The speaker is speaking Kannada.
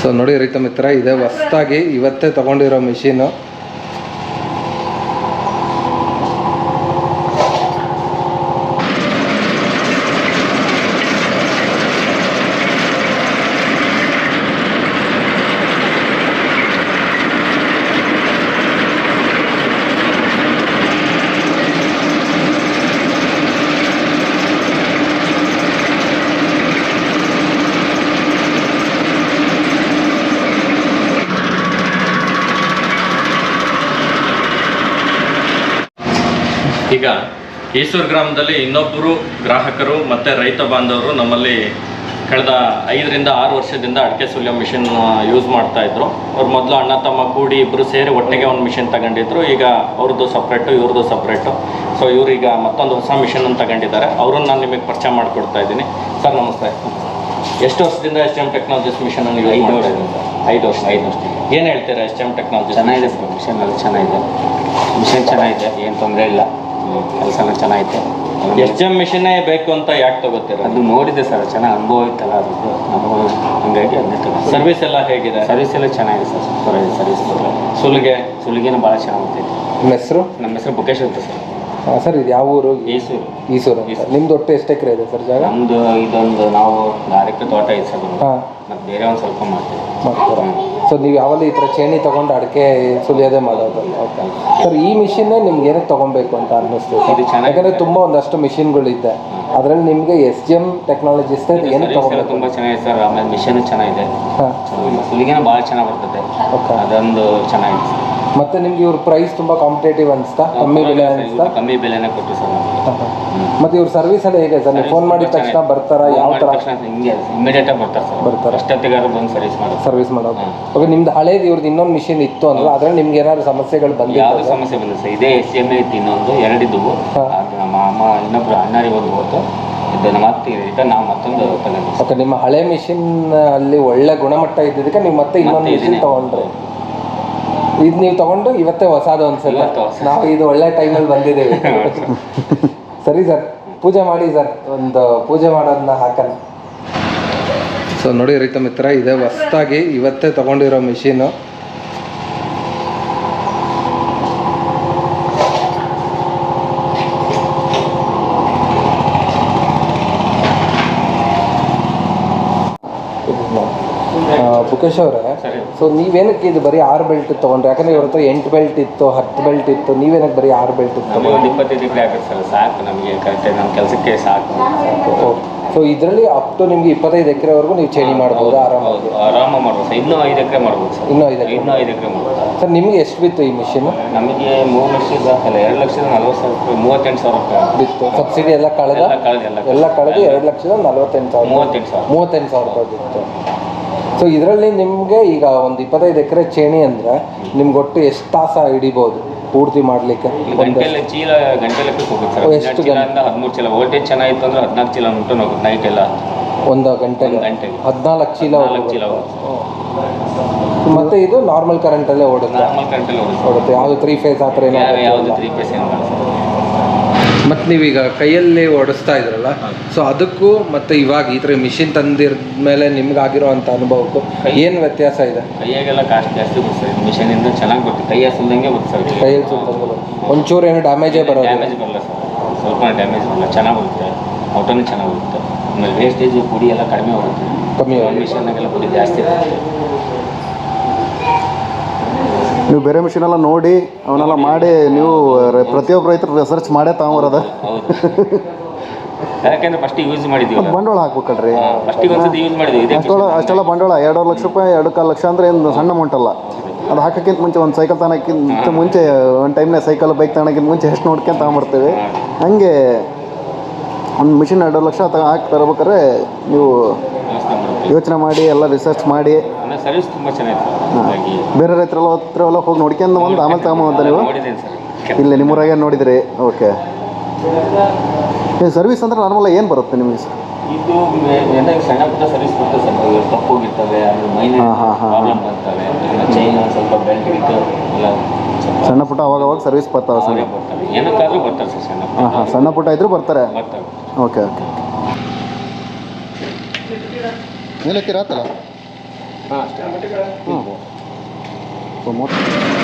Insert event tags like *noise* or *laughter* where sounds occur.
ಸೊ ನೋಡಿ ರೈತ ಮಿತ್ರ ಇದೆ ಹೊಸದಾಗಿ ಇವತ್ತೇ ತಗೊಂಡಿರೋ ಮಿಷಿನು ಈಗ ಈಶ್ವರ್ ಗ್ರಾಮದಲ್ಲಿ ಇನ್ನೊಬ್ಬರು ಗ್ರಾಹಕರು ಮತ್ತು ರೈತ ಬಾಂಧವರು ನಮ್ಮಲ್ಲಿ ಕಳೆದ ಐದರಿಂದ ಆರು ವರ್ಷದಿಂದ ಅಡಿಕೆ ಸುಲಿಯೋ ಮಿಷಿನ್ ಯೂಸ್ ಮಾಡ್ತಾ ಇದ್ರು. ಅವ್ರು ಮೊದಲು ಅಣ್ಣ ತಮ್ಮ ಕೂಡಿ ಇಬ್ಬರು ಸೇರಿ ಒಟ್ಟಿಗೆ ಒಂದು ಮಿಷಿನ್ ತಗೊಂಡಿದ್ರು. ಈಗ ಅವ್ರದ್ದು ಸಪ್ರೇಟು ಇವ್ರದ್ದು ಸಪ್ರೇಟು. ಸೊ ಇವರೀಗ ಮತ್ತೊಂದು ಹೊಸ ಮಿಷಿನ್ ತಗೊಂಡಿದ್ದಾರೆ. ಅವ್ರನ್ನ ನಾನು ನಿಮಗೆ ಪರಿಚಯ ಮಾಡಿಕೊಡ್ತಾ ಇದ್ದೀನಿ. ಸರ್ ನಮಸ್ತೆ. ಎಷ್ಟು ವರ್ಷದಿಂದ ಎಸ್ ಎಂ ಟೆಕ್ನಾಲಜೀಸ್ ಮಿಷನ್ ಅನ್ನು ಯೂಸ್ ಐದು ಮಾಡ್ತಾ? ಐದು ವರ್ಷ. ಐದು ವರ್ಷ ಏನು ಹೇಳ್ತೀರಾ ಎಸ್ ಎಂ ಟೆಕ್ನಾಲಜಿ ಚೆನ್ನಾಗಿದೆ ಸರ್ ಮಿಷನ್ ಎಲ್ಲ ಚೆನ್ನಾಗಿದೆ. ಮಿಷನ್ ಚೆನ್ನಾಗಿದೆ ಏನು ತೊಂದರೆ ಇಲ್ಲ. ಕೆಲಸನೂ ಚೆನ್ನಾಗೈತೆ. ಎಸ್ ಎಂ ಮಿಷನ್ನೇ ಬೇಕು ಅಂತ ಯಾಕೆ ತಗೋತೀರಾ? ಅದು ನೋಡಿದೆ ಸರ್ ಚೆನ್ನಾಗಿ ಅನುಭವ ಇತ್ತಲ್ಲ ಅದ್ರದ್ದು ನಮಗೂ ಹಂಗಾಗಿ ಅದನ್ನೇ ತಗೋ ಸರ್ವಿಸ್ ಎಲ್ಲ ಹೇಗಿದೆ? ಸರ್ವಿಸ್ ಎಲ್ಲ ಚೆನ್ನಾಗಿದೆ ಸರ್ ಸೂಪರ್ ಆಗಿದೆ ಸರ್ವಿಸ್ ಮಾತ್ರ ಸುಲಿಗೆ? ಸುಲಿಗೆನೂ ಭಾಳ ಚೆನ್ನಾಗಿ ಹೋಗ್ತೈತೆ ನಿಮ್ಮ ಹೆಸರು? ನಮ್ಮ ಹೆಸರು ಬುಕೇಶ್ ಅಂತ ಸರ್. ಸರ್ ಇದು ಯಾವ ಊರು? ಈಸೂರು. ಈಸೂರು. ನಿಮ್ದು ಒಟ್ಟು ಎಷ್ಟು ಎಕರೆ ಇದೆ ಸರ್ ಜಾಗ? ನಮ್ಮದು ಇದೊಂದು ನಾವು ಡೈರೆಕ್ಟ್ ತೋಟ ಇದೆ ಸರ್. ಹಾಂ. ಮತ್ತು ಬೇರೆ ಒಂದು ಸ್ವಲ್ಪ ಮಾಡ್ತೀವಿ. ಸೊ ನೀವು ಯಾವಾಗಲೂ ಈ ಥರ ಚೇಣಿ ತೊಗೊಂಡು ಅಡಿಕೆ ಸುಲಿಯೋದೇ ಮಾಡೋದು ಓಕೆ ಸರ್ ಈ ಮಿಷಿನ್ನೇ ನಿಮ್ಗೆ ಏನಕ್ಕೆ ತೊಗೊಬೇಕು ಅಂತ ಅನ್ನಿಸ್ತು. ಇದು. ಯಾಕಂದರೆ ತುಂಬ ಒಂದಷ್ಟು ಮಿಷಿನ್ಗಳಿದೆ ಅದರಲ್ಲಿ ನಿಮಗೆ ಎಸ್ ಜಿ ಎಂ ಟೆಕ್ನಾಲಜಿಸ್ ಏನಕ್ಕೆ ಸರ್ವಿಸ್ ಎಲ್ಲ ತೊಗೊಬೇಕು ತುಂಬ ಚೆನ್ನಾಗಿದೆ ಸರ್. ಆಮೇಲೆ ಮಿಷಿನು ಚೆನ್ನಾಗಿದೆ. ಸುಲಿಗೆನೂ ಭಾಳ ಚೆನ್ನಾಗಿ ಬರ್ತದೆ. ಓಕೆ ಅದೊಂದು ಚೆನ್ನಾಗಿದೆ. ಸರ್ ಮತ್ತೆ ನಿಮ್ಗೆ ಇವ್ರ ಪ್ರೈಸ್ ತುಂಬಾ ಕಾಂಪಿಟೇಟಿವ್ ಅನ್ಸ್ತಾ ಕಮ್ಮಿ ಬೆಲೆ ಅನ್ಸ್ತಾ ಕಮ್ಮಿ ಬೆಲೆನೇ ಕೊಟ್ಟು ಸರ್ ಮತ್ತೆ ಇವ್ರ ಸರ್ವಿಸ್ ಎಲ್ಲ ಹೇಗೆ ಸರ್? ನೀವು ಫೋನ್ ಮಾಡಿದ ತಕ್ಷಣ ಬರ್ತಾರಾ? ಯಾವ ತರ? ಹಿಂಗೆ ಇಮಿಡಿಯೇಟ್ ಆಗಿ ಬರ್ತಾರೆ ಸರ್ ಬರ್ತಾರೆ. ಅಷ್ಟೊತ್ತಿಗಾರು ಬಂದು ಸರ್ವಿಸ್ ಮಾಡೋದು. ಸರ್ವಿಸ್ ಮಾಡೋದು. ಓಕೆ ನಿಮ್ದು ಹಳೇದು ಇವ್ರದ್ದು ಇನ್ನೊಂದು ಮಿಷಿನ್ ಇತ್ತು ಅಂದ್ರೆ ಅದ್ರಲ್ಲಿ ನಿಮ್ಗೆ ಏನಾದ್ರು ಸಮಸ್ಯೆಗಳು ಬಂದಿಲ್ಲ ಯಾವ ಸಮಸ್ಯೆ ಬಂದಿದೆ ಸರ್ ಇದೇ ಎಸ್ ಎಂ ಇತ್ತು ಇನ್ನೊಂದು ಎರಡಿದ್ದವು ಹಾ. ಅದು ನಮ್ಮ ಅಮ್ಮ ಇನ್ನೊಬ್ರು ಅಣ್ಣರಿಗೆ ಒಂದು ಹೋತು. ಇದು ನಮ್ಮ ಅತ್ತೆ ರಿಟರ್ನ್ ನಾವು ಮತ್ತೊಂದು ತಗೊಂಡ್ವಿ ಓಕೆ ನಿಮ್ಮ ಹಳೆ ಮಿಷಿನ್ ಅಲ್ಲಿ ಒಳ್ಳೆ ಗುಣಮಟ್ಟ ಇದ್ದಿದ್ದಕ್ಕೆ ನೀವು ಮತ್ತೆ ಇನ್ನೊಂದು ಮತ್ತೆ ಮಿಷಿನ್ ಇದನ್ನೇ. ತಗೊಂಡ್ರಿ. ಇದು ನೀವು ತಗೊಂಡು ಇವತ್ತೇ ಹೊಸದು ಅನ್ಸಲ್ಲ ನಾವು ಇದು ಒಳ್ಳೆ ಟೈಮಲ್ಲಿ ಬಂದಿದ್ದೇವೆ. *laughs* ಸರಿ ಸರ್ ಪೂಜೆ ಮಾಡಿ ಸರ್ ಒಂದು ಪೂಜೆ ಮಾಡೋದನ್ನ ಹಾಕಲ್ಲ ಸೊ ನೋಡಿ ರೈತ ಮಿತ್ರ ಇದೆ ಹೊಸ್ದಾಗಿ ಇವತ್ತೇ ತಗೊಂಡಿರೋ ಮಿಷಿನು. ಬುಕೇಶ್ ಅವರೇ ಸರಿ. ಸೊ ನೀವೇನಕ್ಕೆ ಇದು ಬರೀ ಆರು ಬೆಲ್ಟ್ ತೊಗೊಂಡ್ರೆ? ಯಾಕಂದ್ರೆ ಇವ್ರ ಹತ್ರ ಎಂಟು ಬೆಲ್ಟ್ ಇತ್ತು ಹತ್ತು ಬೆಲ್ಟ್ ಇತ್ತು. ನೀವೇನಕ್ಕೆ ಬರೀ ಆರು ಬೆಲ್ಟ್ ಇತ್ತು ನಮಗೆ ಒಂದು ಇಪ್ಪತ್ತೈದು ಸರ್. ಸಾಕು ನಮಗೆ ಕರೆಕ್ಟಾಗಿ ನಮ್ಮ ಕೆಲಸಕ್ಕೆ ಸಾಕು. ಸೊ ಇದರಲ್ಲಿ ಅಪ್ ಟು ನಿಮ್ಗೆ ಇಪ್ಪತ್ತೈದು ಎಕರೆವರೆಗೂ ನೀವು ಚೇಣಿ ಮಾಡ್ಬೋದು? ಆರಾಮಾಗಿ ಹೌದು. ಆರಾಮ ಮಾಡ್ಬೋದು ಸರ್. ಇನ್ನೂ ಐದು ಎಕರೆ ಮಾಡ್ಬೋದು ಸರ್. ಇನ್ನೂ ಐದು ಎಕರೆ. ಇನ್ನೂ ಐದು ಎಕರೆ ಮಾಡ್ಬೋದು ಸರ್. ನಿಮಗೆ ಎಷ್ಟು ಬಿತ್ತು ಈ ಮಿಷಿನ್ ನಮಗೆ ಮೂರು ಲಕ್ಷದ ಅಲ್ಲ ಎರಡು ಲಕ್ಷದ ನಲ್ವತ್ತು ಸಾವಿರ ರೂಪಾಯಿ ಮೂವತ್ತೆಂಟು ಸಾವಿರ ರೂಪಾಯಿ ಬಿತ್ತು. ಸಬ್ಸಿಡಿ ಎಲ್ಲ ಕಳೆದ? ಎಲ್ಲ ಕಳೆದು ಎಲ್ಲ ಎಲ್ಲ ಕಳೆದು. ಎರಡು ಲಕ್ಷದ ನಲವತ್ತೆಂಟು ಸಾವಿರ ಮೂವತ್ತೆಂಟು ಸಾವಿರ. ಮೂವತ್ತೆಂಟು ಸಾವಿರ ರೂಪಾಯಿ ಬಿತ್ತು. ಸೊ ಇದರಲ್ಲಿ ನಿಮಗೆ ಈಗ ಒಂದು ಇಪ್ಪತ್ತೈದು ಎಕರೆ ಚೇಣಿ ಅಂದರೆ ನಿಮ್ಗೆ ಒಟ್ಟು ಎಷ್ಟು ತಾಸ ಹಿಡಿಬೋದು ಪೂರ್ತಿ ಮಾಡಲಿಕ್ಕೆ? ಒಂದು ಚೀಲ ಗಂಟೆ ಲೆಕ್ಕಕ್ಕೆ ಹೋಗುತ್ತೆ ಸರ್. ಎಷ್ಟು ಚೀಲ ಹದಿಮೂರು ಚೀಲ. ವೋಲ್ಟೇಜ್ ಚೆನ್ನಾಗಿತ್ತು ಅಂದ್ರೆ ಹದಿನಾಲ್ಕು ಚೀಲ ಉಂಟು ಹೋಗುತ್ತೆ ನೈಟ್ ಎಲ್ಲ. ಒಂದು ಗಂಟೆ ಗಂಟೆ ಹದಿನಾಲ್ಕು ಚೀಲ ನಾಲ್ಕು ಚೀಲ ಮತ್ತೆ ಇದು ನಾರ್ಮಲ್ ಕರೆಂಟಲ್ಲೇ ಓಡುತ್ತೆ? ನಾರ್ಮಲ್ ಕರೆಂಟಲ್ಲಿ ಹೋಗುತ್ತೆ ಓಡುತ್ತೆ. ಯಾವುದು ತ್ರೀ ಫೇಸ್ ಆ ಥರ ಏನಾದರೂ ಯಾವುದು ತ್ರೀ ಫೇಸ್ ಏನು ಮತ್ತು ನೀವೀಗ ಕೈಯಲ್ಲಿ ಓಡಿಸ್ತಾ ಇದ್ರಲ್ಲ ಸೊ ಅದಕ್ಕೂ ಮತ್ತು ಇವಾಗ ಈ ಥರ ಮಿಷಿನ್ ತಂದಿದ್ಮೇಲೆ ನಿಮ್ಗಾಗಿರೋ ಅಂಥ ಅನುಭವಕ್ಕೂ ಏನು ವ್ಯತ್ಯಾಸ ಇದೆ? ಕೈಯಾಗೆಲ್ಲ ಕಾಸ್ಟ್ ಜಾಸ್ತಿ ಬರುತ್ತೆ ಸರ್. ಮಿಷನಿಂದ ಚೆನ್ನಾಗಿ ಬರುತ್ತೆ. ಕೈಯ ಸುಲ್ದಂಗೆ ಬರ್ತದೆ ಕೈಯಲ್ಲಿ ಸುತ್ತಂದ್ರೆ ಒಂಚೂರು ಏನು ಡ್ಯಾಮೇಜೇ ಬರೋದು ಡ್ಯಾಮೇಜ್ ಬರಲ್ಲ ಸರ್. ಸ್ವಲ್ಪ ಡ್ಯಾಮೇಜ್ ಬರಲ್ಲ. ಚೆನ್ನಾಗಿ ಬರುತ್ತೆ. ಔಟನು ಚೆನ್ನಾಗಿ ಬರುತ್ತೆ. ಆಮೇಲೆ ವೇಸ್ಟೇಜ್ ಪುಡಿ ಎಲ್ಲ ಕಡಿಮೆ ಹೋಗುತ್ತೆ ಕಮ್ಮಿ ಮಿಷನ್ನಾಗೆಲ್ಲ ಪುಡಿ ಜಾಸ್ತಿ ಇರುತ್ತೆ ನೀವು ಬೇರೆ ಮಿಷಿನ್ ಎಲ್ಲ ನೋಡಿ ಅವನ್ನೆಲ್ಲ ಮಾಡಿ ನೀವು ರ- ಪ್ರತಿಯೊಬ್ಬ ರೈತರು ರಿಸರ್ಚ್ ಮಾಡೇ ತಗೊಂಬರೋದ. ಹೌದು ಯಾಕೆಂದ್ರೆ ಫಸ್ಟ್ ಯೂಸ್ ಬಂಡವಾಳ ಹಾಕ್ಬೇಕಲ್ರಿ. ಫಸ್ಟಿಗೆ ಒಂದ್ಸತಿ ಯೂಸ್ ಮಾಡಿದ್ವಿ ಇದೇ ಅಷ್ಟೊಳ ಅಷ್ಟೆಲ್ಲ ಬಂಡವಾಳ ಎರಡೂವರೆ ಲಕ್ಷ ರೂಪಾಯಿ ಎರಡು ಕಾಲು ಲಕ್ಷ ಅಂದ್ರೆ ಏನು ಸಣ್ಣ ಅಮೌಂಟ್ ಅಲ್ಲ. ಅದು ಹಾಕೋಕ್ಕಿಂತ ಮುಂಚೆ ಒಂದು ಸೈಕಲ್ ತಗೋಕ್ಕಿಂತ ಮುಂಚೆ ಒಂದು ಟೈಮ್ನಾಗ ಸೈಕಲ್ ಬೈಕ್ ತಗೋಕ್ಕಿಂತ ಮುಂಚೆ ಎಷ್ಟು ನೋಡ್ಕೊಂಡು ತಗೊಂಬರ್ತೀವಿ. ಹಂಗೆ ಒಂದು ಮಿಷಿನ್ ಎರಡು ಲಕ್ಷ ತಗೋ ಹಾಕಿ ತರಬೇಕಾದ್ರೆ ನೀವು ಯೋಚನೆ ಮಾಡಿ ಎಲ್ಲ ರಿಸರ್ಚ್ ಮಾಡಿ ಸರ್ವಿಸ್ ತುಂಬ ಚೆನ್ನಾಗಿತ್ತು. ಹಾಗಾಗಿ ಬೇರೆ ರೈತರೆಲ್ಲ ಹತ್ರ ಎಲ್ಲ ಹೋಗಿ ನೋಡ್ಕೊಂಡು ಬಂದು ಆಮೇಲೆ ತಗೊಂಬಂದ ನೀವು? ಇಲ್ಲ ಸರ್. ಇಲ್ಲಿ ನಿಮ್ಮೂರಾಗೆ ನೋಡಿದ್ರಿ. ಓಕೆ. ಸರ್ವಿಸ್ ಅಂದ್ರೆ ನಾರ್ಮಲ್ ಏನು ಬರುತ್ತೆ ನಿಮಗೆ ಇದು ಏನಾಗ ಸಣ್ಣ ಪುಟ್ಟ ಸರ್ವಿಸ್ ಬರ್ತದೆ ಸರ್. ಇವು ತಪ್ಪು ಹೋಗಿರ್ತವೆ ಆಮೇಲೆ ಮೈನರ್ ಹಾ, ಹಾ, ಹಾ. ಪ್ರಾಬ್ಲಮ್ ಬರ್ತವೆ. ಚೈನ್ ಸ್ವಲ್ಪ ಬೆಲ್ಟ್ ಗಿಲ್ಟ್ ಎಲ್ಲ ಸ್ವಲ್ಪ ಸಣ್ಣ ಪುಟ್ಟ ಅವಾಗ ಅವಾಗ ಸರ್ವಿಸ್ ಬರ್ತಾವೆ ಸರ್? ಅವರೇ ಬರ್ತವೆ. ಏನಕ್ಕಾದ್ರೂ ಬರ್ತಾರೆ ಸರ್ ಸಣ್ಣ ಹಾಂ ಹಾಂ ಸಣ್ಣ ಪುಟ್ಟ ಇದ್ರೂ ಬರ್ತಾರೆ. Okay okay. ಓಕೆ ಮೇಲತ್ತೀರಾತಲ್ಲ ಹಾಂ ಅಷ್ಟೇ ಹ್ಞೂ ಮೂವತ್ತು